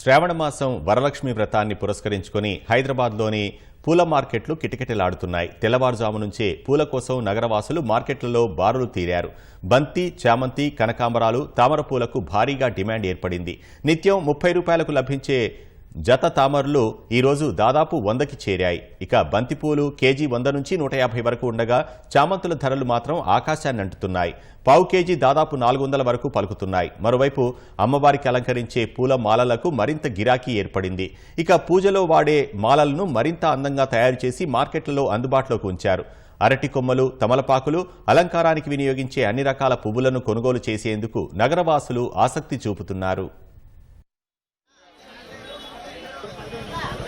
శ్రావణమాసం వరలక్ష్మి వ్రతాన్ని పురస్కరించుకొని హైదరాబాద్లోని పూల మార్కెట్లు కిటకిటలాడుతున్నాయి. తెల్లవారుజాము నుంచే పూల కోసం నగరవాసులు మార్కెట్లలో బారులు తీరారు. బంతి చామంతి కనకాంబరాలు తామర పూలకు భారీగా డిమాండ్ ఏర్పడింది. నిత్యం ముప్పై రూపాయలకు లభించే జత తామరలు ఈరోజు దాదాపు వందకి చేరాయి. ఇక బంతిపూలు కేజీ వంద నుంచి నూట యాభై వరకు ఉండగా చామంతుల ధరలు మాత్రం ఆకాశాన్ని అంటుతున్నాయి. పావు కేజీ దాదాపు నాలుగు వందల వరకు పలుకుతున్నాయి. మరోవైపు అమ్మవారికి అలంకరించే పూల మాలలకు మరింత గిరాకీ ఏర్పడింది. ఇక పూజలో వాడే మాలలను మరింత అందంగా తయారు చేసి మార్కెట్లలో అందుబాటులోకి ఉంచారు. అరటి కొమ్మలు తమలపాకులు అలంకారానికి వినియోగించే అన్ని రకాల పువ్వులను కొనుగోలు చేసేందుకు నగరవాసులు ఆసక్తి చూపుతున్నారు. left.